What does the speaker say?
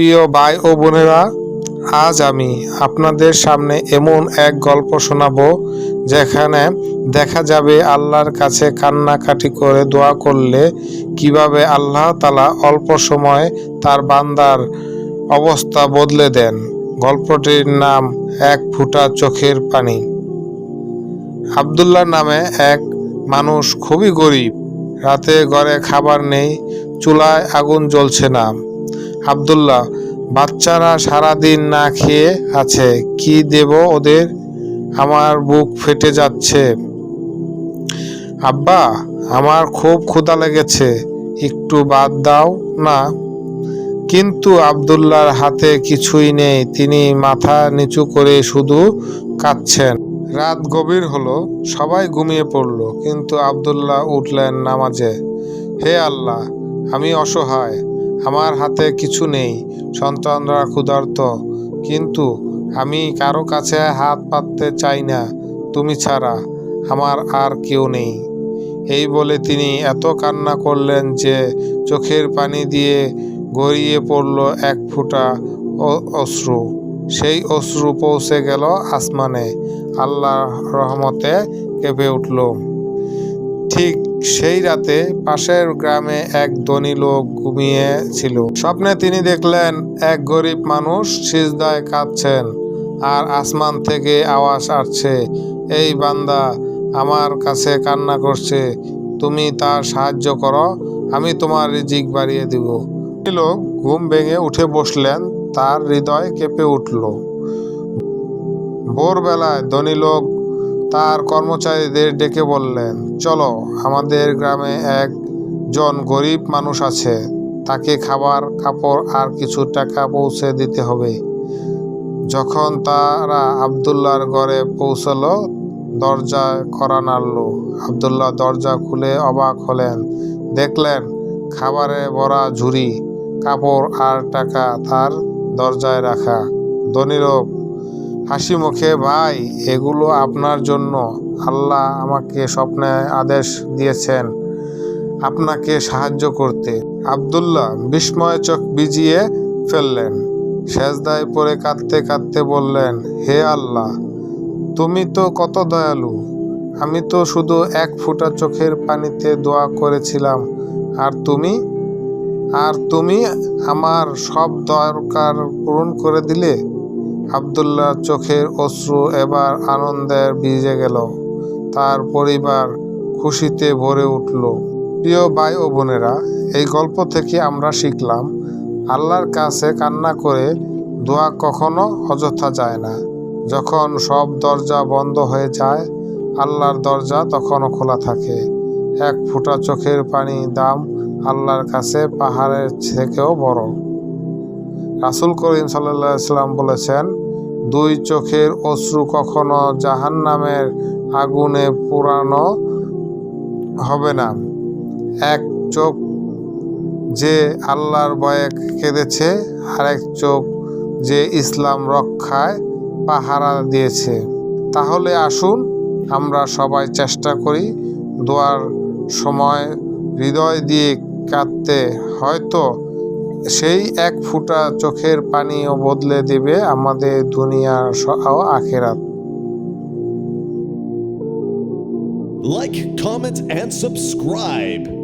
প্রিয় ভাই ও বোনেরা, আজ আমি আপনাদের সামনে এমন এক গল্প শোনাব যেখানে দেখা যাবে আল্লাহর কাছে কান্নাকাটি করে দোয়া করলে কীভাবে আল্লাহ তালা অল্প সময়ে তার বান্দার অবস্থা বদলে দেন। গল্পটির নাম এক ফোঁটা চোখের পানি। আবদুল্লাহ নামে এক মানুষ খুবই গরিব। রাতে ঘরে খাবার নেই, চুলায় আগুন জ্বলছে না। আবদুল্লাহ, বাচ্চারা সারাদিন না খেয়ে আছে, কি দেব ওদের? আমার বুক ফেটে যাচ্ছে। আব্বা, আমার খুব ক্ষুধা লেগেছে, একটু বাদ দাও না। কিন্তু আবদুল্লার হাতে কিছুই নেই, তিনি মাথা নিচু করে শুধু কাঁদছেন। রাত গভীর হলো, সবাই ঘুমিয়ে পড়ল, কিন্তু আবদুল্লাহ উঠলেন নামাজে। হে আল্লাহ, আমি অসহায়। আমার হাতে কিছু নেই, সন্তানরা ক্ষুধার্ত, কিন্তু আমি কারও কাছে হাত পাততে চাই না, তুমি ছাড়া, আমার আর কেউ নেই। এই বলে তিনি এত কান্না করলেন যে চোখের পানি দিয়ে গড়িয়ে পড়ল এক ফোঁটা অশ্রু। সেই অশ্রু পৌঁছে গেল আসমানে আল্লাহ রহমতে কেঁপে উঠল। ঠিক সেই রাতে পাশের গ্রামে এক ধনী লোক ঘুমিয়েছিল স্বপ্নে তিনি দেখলেন এক গরিব মানুষ সিজদায় কাঁদছেন আর আসমান থেকে আওয়াজ আসছে, এই বান্দা, আমার কাছে কান্না করছে, তুমি তার সাহায্য করো, আমি তোমার রিজিক বাড়িয়ে দিব। লোক ঘুম ভেঙে উঠে বসলেন, তার হৃদয় কেঁপে উঠল। ভোরবেলায় ধনী লোক তার কর্মচারীদের ডেকে বললেন, চলো, আমাদের গ্রামে একজন গরিব মানুষ আছে, তাকে খাবার, কাপড় আর কিছু টাকা পৌঁছে দিতে হবে। যখন তারা আবদুল্লাহর ঘরে পৌঁছলো দরজায় করা নাড়ল। আবদুল্লাহ দরজা খুলে অবাক হলেন। দেখলেন, খাবারে ভরা ঝুড়ি, কাপড় আর টাকা তার দরজায় রাখা। ধনী লোক হাসি মুখে, ভাই, এগুলো আপনার জন্য। আল্লাহ আমাকে স্বপ্নে আদেশ দিয়েছেন আপনাকে সাহায্য করতে। আবদুল্লাহ বিস্ময় চোখ বিজিয়ে ফেললেন। সেজদায় পরে কাঁদতে কাঁদতে বললেন, হে আল্লাহ, তুমি তো কত দয়ালু। আমি তো শুধু এক ফুটা চোখের পানিতে দোয়া করেছিলাম। আর তুমি? আর তুমি আমার সব দরকার পূরণ করে দিলে? আবদুল্লাহ চোখের অশ্রু এবার আনন্দে ভিজে গেল। তার পরিবার খুশিতে ভরে উঠল। প্রিয় ভাই ও বোনেরা, এই গল্প থেকে আমরা শিখলাম, আল্লাহর কাছে কান্না করে দোয়া কখনো অযথা যায় না। যখন সব দরজা বন্ধ হয়ে যায়, আল্লাহর দরজা তখনও খোলা থাকে। এক ফোঁটা চোখের পানি দাম আল্লাহর কাছে পাহাড়ের থেকেও বড়। রাসুল করিম সাল্লাহ সাল্লাম বলেছেন, দুই চোখের অশ্রু কখনো জাহান নামের আগুনে পুরানো হবে না। এক চোখ যে আল্লাহর ভয়ে কেঁদেছে, আরেক চোখ যে ইসলাম রক্ষায় পাহারা দিয়েছে। তাহলে আসুন, আমরা সবাই চেষ্টা করি দোয়ার সময় হৃদয় দিয়ে কাঁদতে। হয়তো সেই এক ফুটা চোখের পানিও বদলে দেবে আমাদের দুনিয়ার ও আখেরাত Like, comment, and subscribe.